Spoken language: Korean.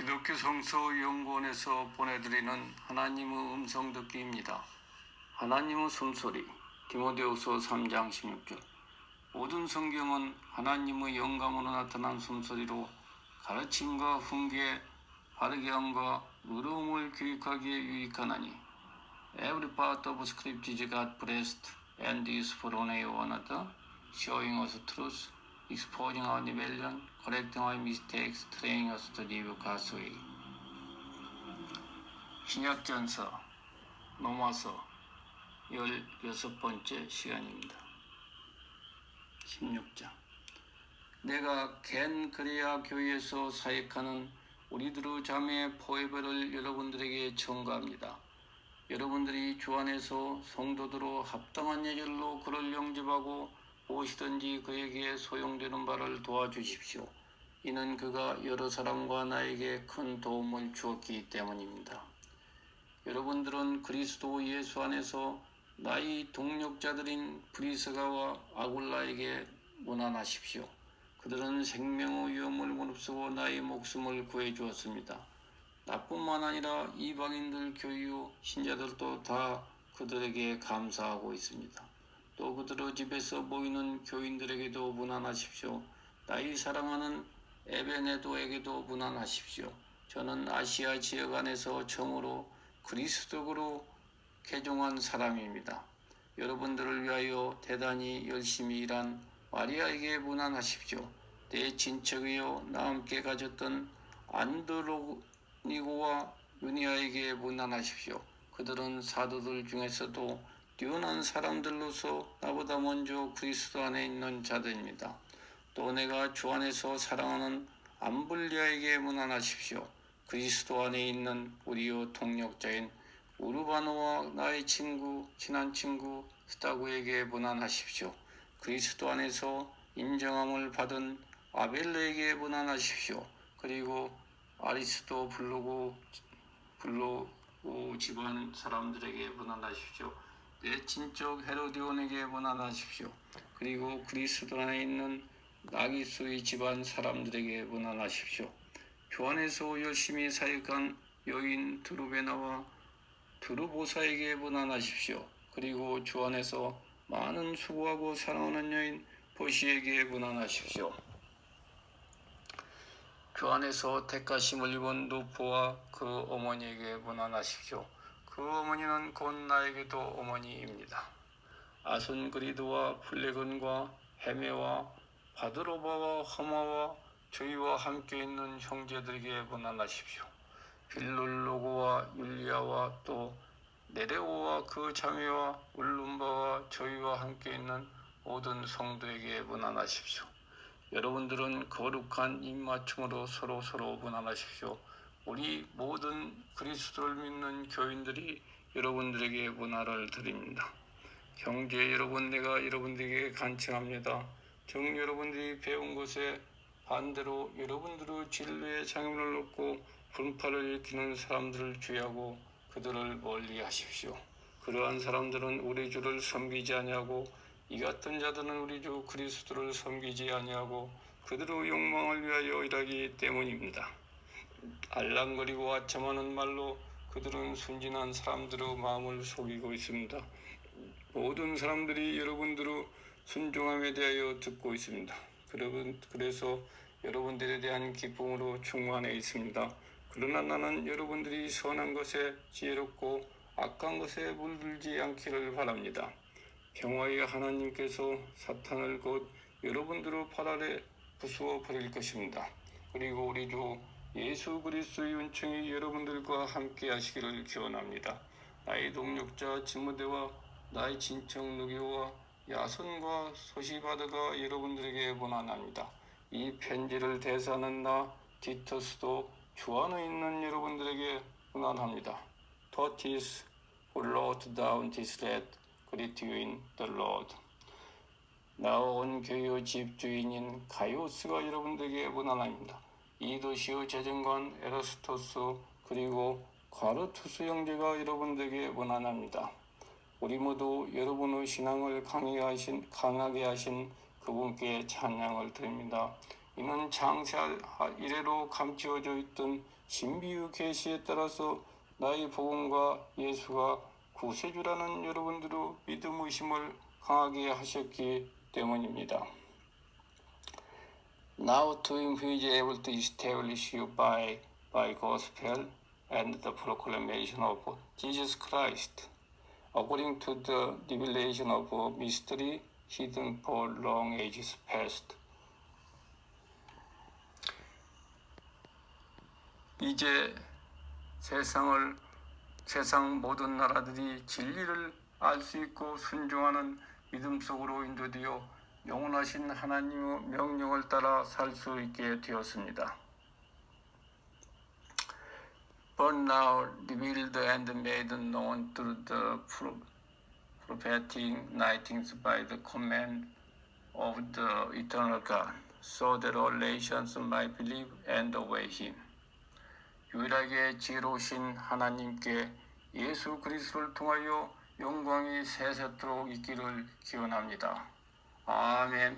기독교 성서 연구원에서 보내드리는 하나님의 음성 듣기입니다. 하나님의 숨소리 디모데후서 3장 16절 모든 성경은 하나님의 영감으로 나타난 숨소리로 가르침과 훈계, 바르게 함과 의로움을 교육하기에 유익하나니 Every part of scripture is God blessed and is for one another, showing us truth, exposing our rebellion, correcting our mistakes, training us to live God's way. 신약전서 로마서 16번째 시간입니다. 16장 내가 겐 그레아 교회에서 사역하는 우리들의 자매 포에버를 여러분들에게 청구합니다. 여러분들이 주 안에서 성도들로 합당한 예절로 그를 영접하고 무엇이든지 그에게 소용되는 바를 도와주십시오. 이는 그가 여러 사람과 나에게 큰 도움을 주었기 때문입니다. 여러분들은 그리스도 예수 안에서 나의 동력자들인 브리스가와 아굴라에게 무난하십시오. 그들은 생명의 위험을 무릅쓰고 나의 목숨을 구해 주었습니다. 나뿐만 아니라 이방인들 교유 신자들도 다 그들에게 감사하고 있습니다. 또 그들의 집에서 모이는 교인들에게도 무난하십시오. 나의 사랑하는 에베네도에게도 무난하십시오. 저는 아시아 지역 안에서 처음으로 그리스도로 개종한 사람입니다. 여러분들을 위하여 대단히 열심히 일한 마리아에게 무난하십시오. 내 친척이요 나 함께 가졌던 안드로니고와 유니아에게 무난하십시오. 그들은 사도들 중에서도 뛰어난 사람들로서 나보다 먼저 그리스도 안에 있는 자들입니다. 또 내가 주 안에서 사랑하는 암블리아에게 무난하십시오. 그리스도 안에 있는 우리의 동력자인 우르바노와 나의 친구, 친한 친구 스타구에게 무난하십시오. 그리스도 안에서 인정함을 받은 아벨레에게 무난하십시오. 그리고 아리스도 블로고 블로고 집안 사람들에게 무난하십시오. 내 친척 헤로디온에게 무난하십시오. 그리고 그리스도 안에 있는 나기수의 집안 사람들에게 무난하십시오. 주 안에서 열심히 사역한 여인 드루베나와 드루보사에게 무난하십시오. 그리고 주 안에서 많은 수고하고 사랑하는 여인 보시에게 무난하십시오. 주 안에서 택하심을 입은 누포와 그 어머니에게 무난하십시오. 그 어머니는 곧 나에게도 어머니입니다. 아손그리드와 플레근과 헤메와 바드로바와 허마와 저희와 함께 있는 형제들에게 무난하십시오. 빌룰로고와 율리아와 또 네레오와 그 자매와 울룸바와 저희와 함께 있는 모든 성도에게 무난하십시오. 여러분들은 거룩한 입맞춤으로 서로 서로 무난하십시오. 우리 모든 그리스도를 믿는 교인들이 여러분들에게 문화를 드립니다. 형제 여러분, 내가 여러분들에게 간청합니다. 정 여러분들이 배운 것에 반대로 여러분들의 진리의 장애물을 놓고 분파를 일으키는 사람들을 주의하고 그들을 멀리 하십시오. 그러한 사람들은 우리 주를 섬기지 아니하고 이 같은 자들은 우리 주 그리스도를 섬기지 아니하고 그들의 욕망을 위하여 일하기 때문입니다. 알랑거리고 아첨하는 말로 그들은 순진한 사람들의 마음을 속이고 있습니다. 모든 사람들이 여러분들의 순종함에 대하여 듣고 있습니다. 그래서 여러분들에 대한 기쁨으로 충만해 있습니다. 그러나 나는 여러분들이 선한 것에 지혜롭고 악한 것에 물들지 않기를 바랍니다. 평화의 하나님께서 사탄을 곧 여러분들의 팔 아래 부수어 버릴 것입니다. 그리고 우리 주 예수 그리스도의 은총이 여러분들과 함께 하시기를 기원합니다. 나의 동력자 지무대와 나의 친척 누기와 야손과 소시바드가 여러분들에게 원한합니다. 이 편지를 대사하는 나 디터스도 주 안에 있는 여러분들에게 원한합니다. 토티스 who wrote down this letter greet you in the Lord. 나온 교유 집주인인 가이오스가 여러분들에게 원한합니다. 이 도시의 재정관 에라스토스 그리고 과르투스 형제가 여러분들에게 원한합니다. 우리 모두 여러분의 신앙을 강하게 하신, 강하게 하신 그분께 찬양을 드립니다. 이는 장세 이래로 감추어져 있던 신비의 계시에 따라서 나의 복음과 예수가 구세주라는 여러분들의 믿음 의심을 강하게 하셨기 때문입니다. Now who is able to establish you by by gospel and the proclamation of Jesus Christ, according to the revelation of a mystery hidden for long ages past. 이제 세상을 세상 모든 나라들이 진리를 알 수 있고 순종하는 믿음 속으로 인도되어 영원하신 하나님의 명령을 따라 살 수 있게 되었습니다. But now revealed and made known through the pro- prophetic writings by the command of the eternal God, so that all nations might believe and obey him. 유일하게 지혜로우신 하나님께 예수 그리스도를 통하여 영광이 세세토록 있기를 기원합니다. 아멘.